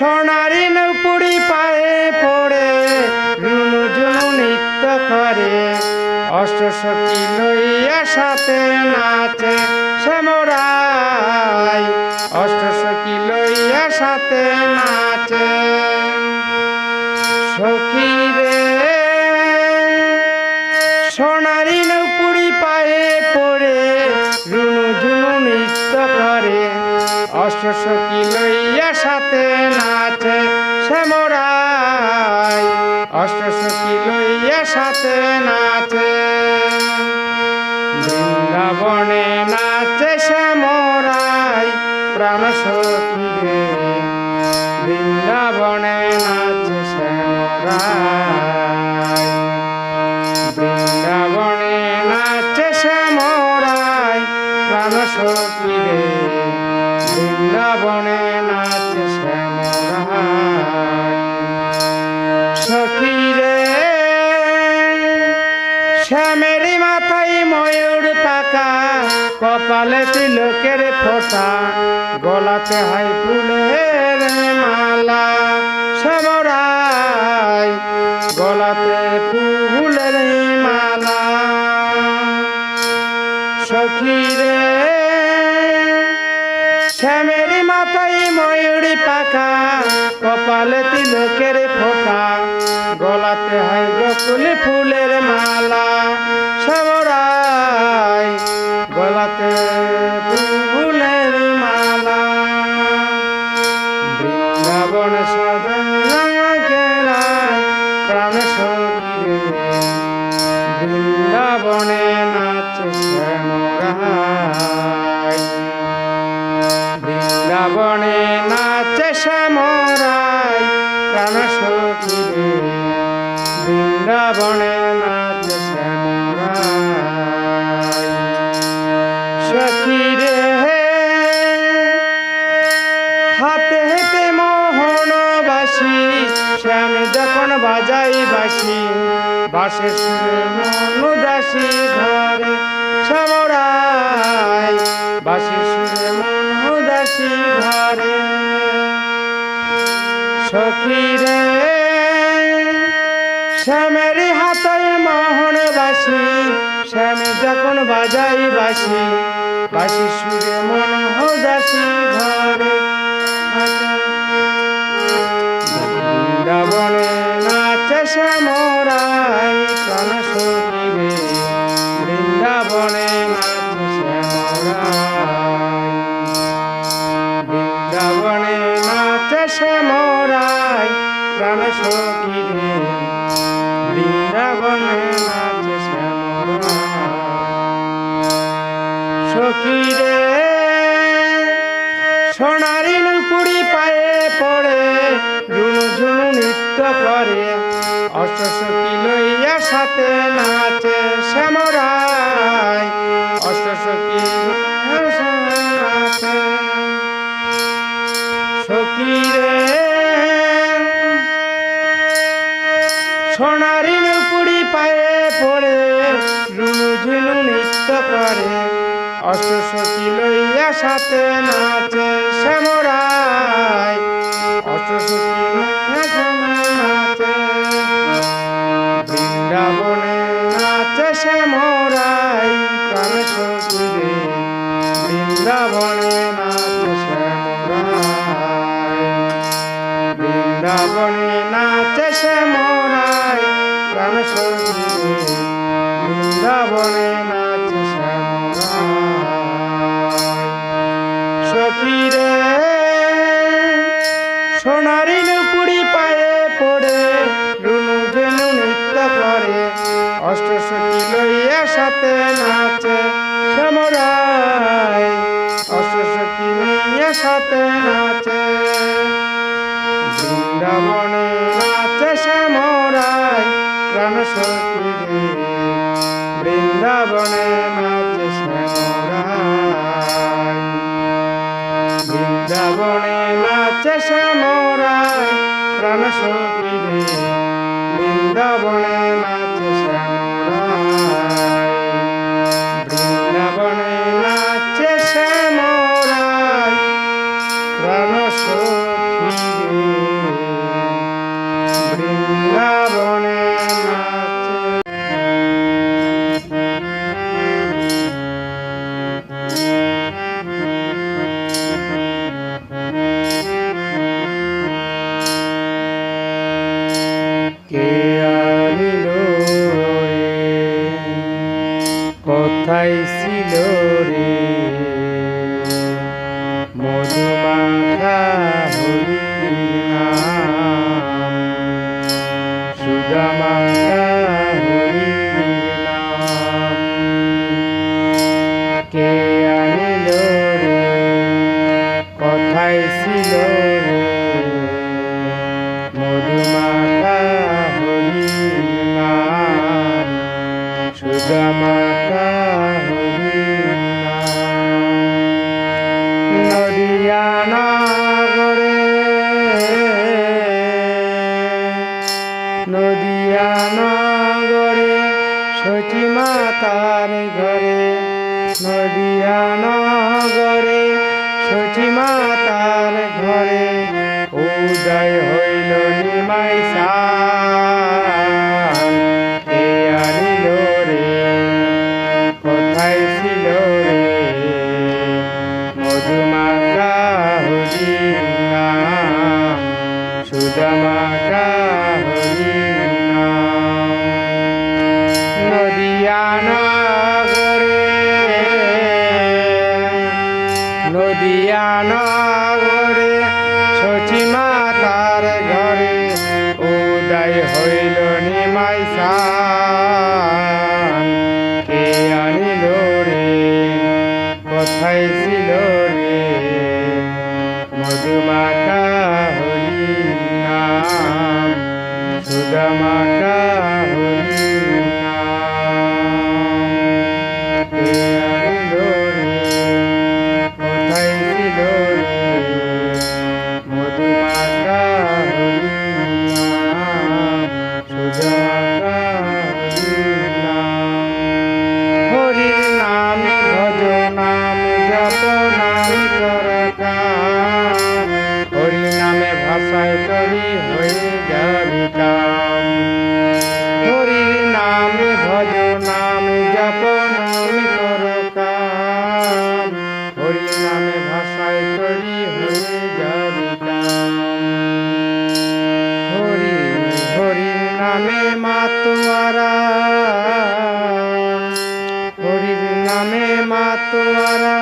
সোনারি নৌপুরি পায়ে পড়ে রুনু নৃত্য করে। অষ্টশক্তি লইয়া সাথে নাচে শ্যামরাই অষ্টশক্তি লইয়া সাথে নাচে। অষ্টসখী লইয়া সাথে নাচে শ্যামরাই অষ্টসখী লইয়া সাথে নাচে। বৃন্দাবনে নাচে শ্যামরাই প্রাণ সখী রে বৃন্দাবনে নাচে শ্যামরাই বৃন্দাবনে নাচে শ্যামরাই প্রাণ সখী শ্যামের মাথায় ময়ূর পাকা কপালে তিলকের ফোটা। গলাতে হাই ফুলের মালা শ্যামরাই গলাতে ফুলের মালা। সখী রে শ্যামের মাথায় ময়ূরী পাখা কপালে তিলকের ফোটা গলাতে হয় গোকুল ফুলের মালা শ্যামরায় গলাতে প্রাণ সখী রে বৃন্দাবনে নাচে শ্যামরাই সখী রে হাতে হেতে মোহন বাসি শ্যাম যখন বাজাই বাসি বাসের সুরে মন দাসী ঘরে শ্যামরাই বাসের সুরে মন ঘরে সখী রে। শ্যামের হাতে মোহন বাসি, শ্যাম যখন বাজাই বাসি বাসি সুরে মন দাসী ঘরে। বৃন্দাবনে নাচে শ্যামরাই প্রাণ প্রাণ সখীরে বৃন্দাবনে নাচে শ্যামরাই সখীরে সোনারি নুপুরি পায়ে পড়ে ঝুনু ঝুনু নৃত্য করে অষ্টসখী লইয়া সাথে নাচে করে অষ্টসখী লইয়া সাথে নাচে শ্যামরাই অষ্টসখী লইয়া সাথে নাচে, বৃন্দাবনে নাচে শ্যামরাই প্রাণ সখী বৃন্দাবনে নাচে শ্যামরাই বৃন্দাবনে নাচে শ্যামরাই প্রাণ সখী বৃন্দাবনে নাচে সখী রে। সোনারি নুপুরি পায়ে পড়ে রুনু জেনু নৃত্য করে। অষ্টসখী লইয়া সাথে নাচে শ্যামরাই অষ্টসখী লইয়া সাথে নাচে। বৃন্দাবনে নাচে শ্যামরাই প্রাণ সখী বৃন্দাবনে নাচে শ্যামরাই বৃন্দাবনে নাচে শ্যামরাই প্রাণ সখী বৃন্দাবনে নাচে শ্যামরাই বৃন্দাবনে নাচে শ্যামরাই প্রাণ সখী বৃন্দাবনে কোথায় ছিল রে? মধুমাখা সুদামাখা কে তোরা